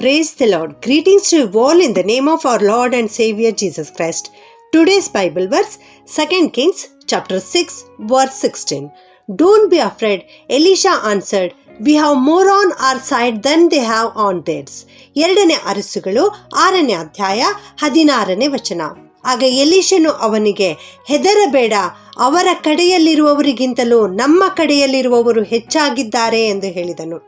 Praise the Lord greetings to all in the name of our Lord and saviour Jesus Christ today's Bible verse second Kings chapter six verse sixteen don't be afraid Elisha answered we have more on our side than they have on theirs ಎರಡನೇ ಅರಸುಗಳು ಆರನೇ ಅಧ್ಯಾಯ ಹದಿನಾರನೇ ವಚನ. ಆಗ ಎಲಿಶನು ಅವನಿಗೆ, ಹೆದರಬೇಡ, ಅವರ ಕಡೆಯಲ್ಲಿರುವವರಿಗಿಂತಲೂ ನಮ್ಮ ಕಡೆಯಲ್ಲಿರುವವರು ಹೆಚ್ಚಾಗಿದ್ದಾರೆ ಎಂದು ಹೇಳಿದನು.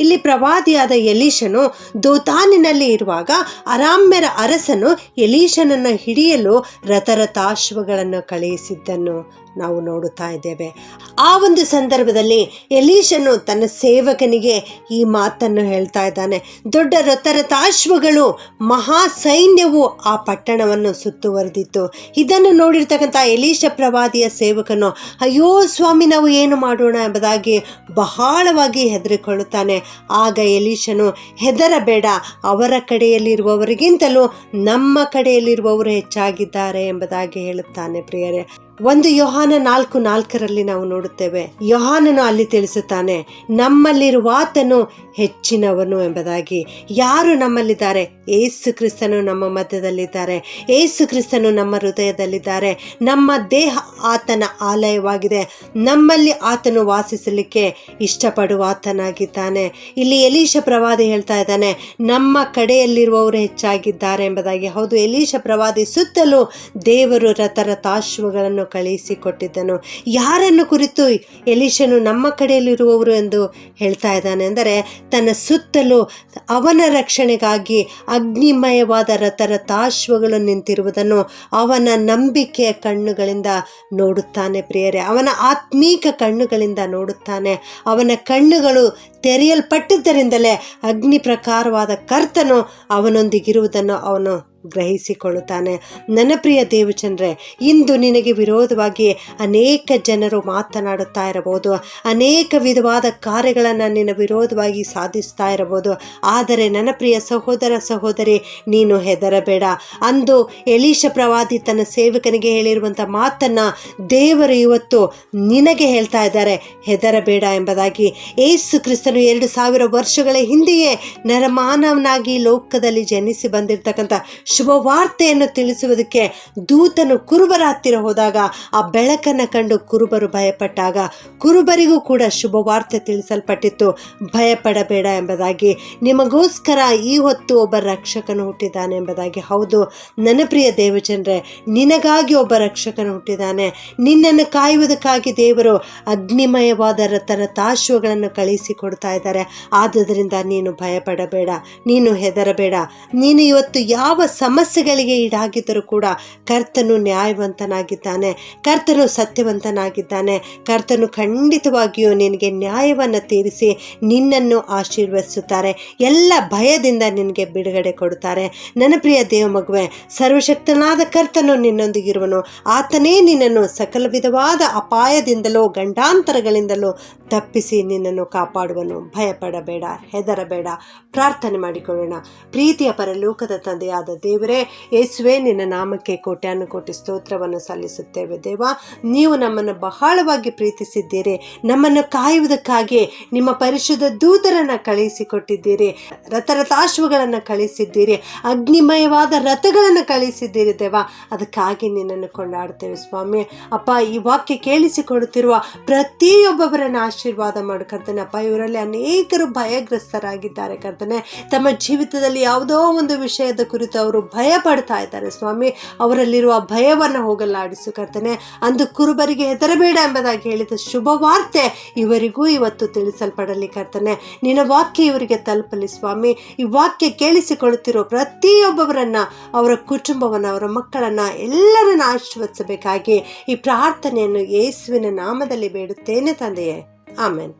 ಇಲ್ಲಿ ಪ್ರವಾದಿಯಾದ ಎಲೀಶನು ದೋತಾನಿನಲ್ಲಿ ಇರುವಾಗ ಅರಾಮ್ಯರ ಅರಸನು ಎಲೀಶನನ್ನು ಹಿಡಿಯಲು ರಥರಥಾಶ್ವಗಳನ್ನು ಕಳುಹಿಸಿದ್ದನ್ನು ನಾವು ನೋಡುತ್ತಾ ಇದ್ದೇವೆ. ಆ ಒಂದು ಸಂದರ್ಭದಲ್ಲಿ ಎಲೀಶನು ತನ್ನ ಸೇವಕನಿಗೆ ಈ ಮಾತನ್ನು ಹೇಳ್ತಾ ಇದ್ದಾನೆ. ದೊಡ್ಡ ರಥರಥಾಶ್ವಗಳು ಮಹಾ ಸೈನ್ಯವು ಆ ಪಟ್ಟಣವನ್ನು ಸುತ್ತುವರೆದಿತ್ತು. ಇದನ್ನು ನೋಡಿರ್ತಕ್ಕಂಥ ಎಲೀಶ ಪ್ರವಾದಿಯ ಸೇವಕನು, ಅಯ್ಯೋ ಸ್ವಾಮಿ, ನಾವು ಏನು ಮಾಡೋಣ ಎಂಬುದಾಗಿ ಬಹಳವಾಗಿ ಹೆದರಿಕೊಳ್ಳುತ್ತಾನೆ. ಆಗ ಎಲೀಶನು ಹೆದರಬೇಡ, ಅವರ ಕಡೆಯಲ್ಲಿರುವವರಿಗಿಂತಲೂ ನಮ್ಮ ಕಡೆಯಲ್ಲಿರುವವರು ಹೆಚ್ಚಾಗಿದ್ದಾರೆ ಎಂಬುದಾಗಿ ಹೇಳುತ್ತಾನೆ ಪ್ರಿಯರೇ. ಒಂದು ಯೋಹಾನ ನಾಲ್ಕು ನಾಲ್ಕರಲ್ಲಿ ನಾವು ನೋಡುತ್ತೇವೆ, ಯೋಹಾನನು ಅಲ್ಲಿ ತಿಳಿಸುತ್ತಾನೆ ನಮ್ಮಲ್ಲಿರುವಾತನು ಹೆಚ್ಚಿನವನು ಎಂಬುದಾಗಿ. ಯಾರು ನಮ್ಮಲ್ಲಿದ್ದಾರೆ? ಏಸು ಕ್ರಿಸ್ತನು ನಮ್ಮ ಮಧ್ಯದಲ್ಲಿದ್ದಾರೆ. ಏಸು ಕ್ರಿಸ್ತನು ನಮ್ಮ ಹೃದಯದಲ್ಲಿದ್ದಾರೆ. ನಮ್ಮ ದೇಹ ಆತನ ಆಲಯವಾಗಿದೆ. ನಮ್ಮಲ್ಲಿ ಆತನು ವಾಸಿಸಲಿಕ್ಕೆ ಇಷ್ಟಪಡುವ ಆತನಾಗಿದ್ದಾನೆ. ಇಲ್ಲಿ ಯಲೀಶ ಪ್ರವಾದಿ ಹೇಳ್ತಾ ಇದ್ದಾನೆ, ನಮ್ಮ ಕಡೆಯಲ್ಲಿರುವವರು ಹೆಚ್ಚಾಗಿದ್ದಾರೆ ಎಂಬುದಾಗಿ. ಹೌದು ಎಲೀಶ ಪ್ರವಾದಿ ಸುತ್ತಲೂ ದೇವರು ರಥರಥಾಶ್ವಗಳನ್ನು ಕಳುಹಿಸಿಕೊಟ್ಟಿದ್ದನು. ಯಾರನ್ನು ಕುರಿತು ಎಲಿಶನು ನಮ್ಮ ಕಡೆಯಲ್ಲಿರುವವರು ಎಂದು ಹೇಳ್ತಾ ಇದ್ದಾನೆ ಅಂದರೆ, ತನ್ನ ಸುತ್ತಲೂ ಅವನ ರಕ್ಷಣೆಗಾಗಿ ಅಗ್ನಿಮಯವಾದ ರಥರಥಾಶ್ವಗಳು ನಿಂತಿರುವುದನ್ನು ಅವನ ನಂಬಿಕೆಯ ಕಣ್ಣುಗಳಿಂದ ನೋಡುತ್ತಾನೆ ಪ್ರಿಯರೇ. ಅವನ ಆತ್ಮೀಕ ಕಣ್ಣುಗಳಿಂದ ನೋಡುತ್ತಾನೆ. ಅವನ ಕಣ್ಣುಗಳು ತೆರೆಯಲ್ಪಟ್ಟಿದ್ದರಿಂದಲೇ ಅಗ್ನಿ ಪ್ರಕಾರವಾದ ಕರ್ತನು ಅವನೊಂದಿಗಿರುವುದನ್ನು ಅವನು ಗ್ರಹಿಸಿಕೊಳ್ಳುತ್ತಾನೆ. ನನ್ನ ಪ್ರಿಯ ದೇವಚಂದ್ರೆ, ಇಂದು ನಿನಗೆ ವಿರೋಧವಾಗಿ ಅನೇಕ ಜನರು ಮಾತನಾಡುತ್ತಾ ಇರಬಹುದು. ಅನೇಕ ವಿಧವಾದ ಕಾರ್ಯಗಳನ್ನು ನಿನ್ನ ವಿರೋಧವಾಗಿ ಸಾಧಿಸ್ತಾ ಇರಬಹುದು. ಆದರೆ ನನ್ನ ಪ್ರಿಯ ಸಹೋದರ ಸಹೋದರಿ, ನೀನು ಹೆದರಬೇಡ. ಅಂದು ಎಲೀಶ ಪ್ರವಾದಿ ತನ್ನ ಸೇವಕನಿಗೆ ಹೇಳಿರುವಂಥ ಮಾತನ್ನು ದೇವರು ಇವತ್ತು ನಿನಗೆ ಹೇಳ್ತಾ ಇದ್ದಾರೆ. ಹೆದರಬೇಡ ಎಂಬುದಾಗಿ ಏಸು ಕ್ರಿಸ್ತನು ಎರಡು ಸಾವಿರ ವರ್ಷಗಳ ಹಿಂದೆಯೇ ನರಮಾನವನಾಗಿ ಲೋಕದಲ್ಲಿ ಜನಿಸಿ ಬಂದಿರತಕ್ಕಂಥ ಶುಭವಾರ್ತೆಯನ್ನು ತಿಳಿಸುವುದಕ್ಕೆ ದೂತನು ಕುರುಬರ ಹತ್ತಿರ ಹೋದಾಗ ಆ ಬೆಳಕನ್ನು ಕಂಡು ಕುರುಬರು ಭಯಪಟ್ಟಾಗ ಕುರುಬರಿಗೂ ಕೂಡ ಶುಭವಾರ್ತೆ ತಿಳಿಸಲ್ಪಟ್ಟಿತ್ತು. ಭಯಪಡಬೇಡ ಎಂಬುದಾಗಿ ನಿಮಗೋಸ್ಕರ ಈ ಹೊತ್ತು ಒಬ್ಬ ರಕ್ಷಕನು ಹುಟ್ಟಿದ್ದಾನೆ ಎಂಬುದಾಗಿ. ಹೌದು, ನನ್ನ ಪ್ರಿಯ ದೇವಚಂದ್ರೆ ನಿನಗಾಗಿ ಒಬ್ಬ ರಕ್ಷಕನು ಹುಟ್ಟಿದ್ದಾನೆ. ನಿನ್ನನ್ನು ಕಾಯುವುದಕ್ಕಾಗಿ ದೇವರು ಅಗ್ನಿಮಯವಾದ ರಥರಥಾಶ್ವಗಳನ್ನು ಕಳಿಸಿಕೊಡ್ತಾ ಇದ್ದಾರೆ. ಆದುದರಿಂದ ನೀನು ಭಯಪಡಬೇಡ, ನೀನು ಹೆದರಬೇಡ. ನೀನು ಇವತ್ತು ಯಾವ ಸಮಸ್ಯೆಗಳಿಗೆ ಈಡಾಗಿದ್ದರೂ ಕೂಡ ಕರ್ತನು ನ್ಯಾಯವಂತನಾಗಿದ್ದಾನೆ, ಕರ್ತನು ಸತ್ಯವಂತನಾಗಿದ್ದಾನೆ. ಕರ್ತನು ಖಂಡಿತವಾಗಿಯೂ ನಿನಗೆ ನ್ಯಾಯವನ್ನು ತೀರಿಸಿ ನಿನ್ನನ್ನು ಆಶೀರ್ವದಿಸುತ್ತಾರೆ. ಎಲ್ಲ ಭಯದಿಂದ ನಿನಗೆ ಬಿಡುಗಡೆ ಕೊಡುತ್ತಾರೆ. ನನ್ನ ಪ್ರಿಯ ದೇವ ಮಗುವೆ, ಸರ್ವಶಕ್ತನಾದ ಕರ್ತನು ನಿನ್ನೊಂದಿಗಿರುವನು ಆತನೇ ನಿನ್ನನ್ನು ಸಕಲ ವಿಧವಾದ ಅಪಾಯದಿಂದಲೋ, ಗಂಡಾಂತರಗಳಿಂದಲೋ ತಪ್ಪಿಸಿ ನಿನ್ನನ್ನು ಕಾಪಾಡುವನು. ಭಯಪಡಬೇಡ, ಹೆದರಬೇಡ. ಪ್ರಾರ್ಥನೆ ಮಾಡಿಕೊಳ್ಳೋಣ. ಪ್ರೀತಿಯ ಪರಲೋಕದ ತಂದೆಯಾದ ದೇವರೇ, ಯೇಸುವೆ, ನಿನ್ನ ನಾಮಕ್ಕೆ ಕೋಟ್ಯಾನು ಕೋಟಿ ಸ್ತೋತ್ರವನ್ನು ಸಲ್ಲಿಸುತ್ತೇವೆ ದೇವ. ನೀವು ನಮ್ಮನ್ನು ಬಹಳವಾಗಿ ಪ್ರೀತಿಸಿದ್ದೀರಿ. ನಮ್ಮನ್ನು ಕಾಯುವುದಕ್ಕಾಗಿ ನಿಮ್ಮ ಪರಿಶುದ್ಧ ದೂತರನ್ನು ಕಳುಹಿಸಿಕೊಟ್ಟಿದ್ದೀರಿ. ರಥರಥಾಶ್ವಗಳನ್ನು ಕಳಿಸಿದ್ದೀರಿ ಅಗ್ನಿಮಯವಾದ ರಥಗಳನ್ನು ಕಳಿಸಿದ್ದೀರಿ ದೇವ. ಅದಕ್ಕಾಗಿ ನಿನ್ನನ್ನು ಕೊಂಡಾಡ್ತೇವೆ ಸ್ವಾಮಿ. ಅಪ್ಪ, ಈ ವಾಕ್ಯ ಕೇಳಿಸಿಕೊಡುತ್ತಿರುವ ಪ್ರತಿಯೊಬ್ಬೊಬ್ಬರನ್ನು ಆಶೀರ್ವಾದ ಮಾಡು. ಕರ್ತನೆ ಅಪ್ಪ ಅನೇಕರು ಭಯಗ್ರಸ್ತರಾಗಿದ್ದಾರೆ ಕರ್ತನೆ. ತಮ್ಮ ಜೀವಿತದಲ್ಲಿ ಯಾವುದೋ ಒಂದು ವಿಷಯದ ಕುರಿತು ಅವರು ಭಯ ಪಡ್ತಾ ಇದ್ದಾರೆ ಸ್ವಾಮಿ. ಅವರಲ್ಲಿರುವ ಭಯವನ್ನು ಹೋಗಲಾಡಿಸು ಕರ್ತನೆ. ಅಂದು ಕುರುಬರಿಗೆ ಹೆದರಬೇಡ ಎಂಬುದಾಗಿ ಹೇಳಿದ ಶುಭ ವಾರ್ತೆ ಇವರಿಗೂ ಇವತ್ತು ತಿಳಿಸಲ್ಪಡಲಿ ಕರ್ತನೆ. ನಿನ್ನ ವಾಕ್ಯ ಇವರಿಗೆ ತಲುಪಲಿ ಸ್ವಾಮಿ. ಈ ವಾಕ್ಯ ಕೇಳಿಸಿಕೊಳ್ಳುತ್ತಿರುವ ಪ್ರತಿಯೊಬ್ಬರನ್ನ ಅವರ ಕುಟುಂಬವನ್ನು, ಅವರ ಮಕ್ಕಳನ್ನ ಎಲ್ಲರನ್ನ ಆಶೀರ್ವದಿಸಬೇಕಾಗಿ ಈ ಪ್ರಾರ್ಥನೆಯನ್ನು ಯೇಸುವಿನ ನಾಮದಲ್ಲಿ ಬೇಡುತ್ತೇನೆ ತಂದೆಯೇ. ಆಮೇನ್.